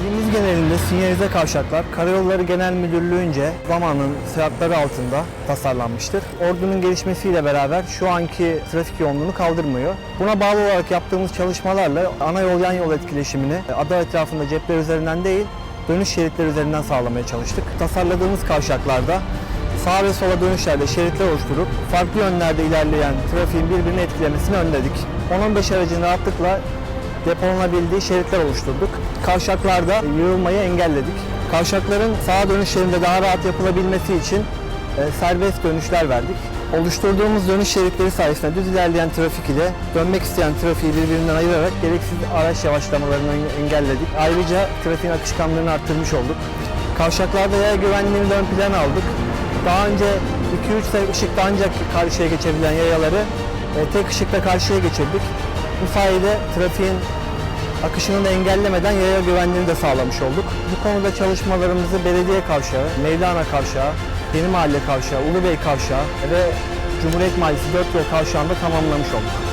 İlimiz genelinde sinyalize kavşaklar Karayolları Genel Müdürlüğü'nce zamanın şartları altında tasarlanmıştır. Ordunun gelişmesiyle beraber şu anki trafik yoğunluğunu kaldırmıyor. Buna bağlı olarak yaptığımız çalışmalarla ana yol yan yol etkileşimini ada etrafında cepler üzerinden değil dönüş şeritleri üzerinden sağlamaya çalıştık. Tasarladığımız kavşaklarda sağ ve sola dönüşlerde şeritler oluşturup farklı yönlerde ilerleyen trafiğin birbirini etkilemesini önledik. 10-15 aracın rahatlıkla depolanabildiği şeritler oluşturduk. Kavşaklarda yığılmayı engelledik. Kavşakların sağa dönüşlerinde daha rahat yapılabilmesi için e, serbest dönüşler verdik. Oluşturduğumuz dönüş şeritleri sayesinde düz ilerleyen trafik ile dönmek isteyen trafiği birbirinden ayırarak gereksiz araç yavaşlamalarını engelledik. Ayrıca trafiğin akışkanlığını arttırmış olduk. Kavşaklarda yaya güvenliğini ön plana aldık. Daha önce 2-3 ışıkta ancak karşıya geçebilen yayaları e, tek ışıkta karşıya geçirdik. Bu sayede trafiğin akışını da engellemeden yaya güvenliğini de sağlamış olduk. Bu konuda çalışmalarımızı Belediye Kavşağı, Mevlana Kavşağı, Yeni Mahalle Kavşağı, Ulubey Kavşağı ve Cumhuriyet Mahallesi 4 yol kavşağında tamamlamış olduk.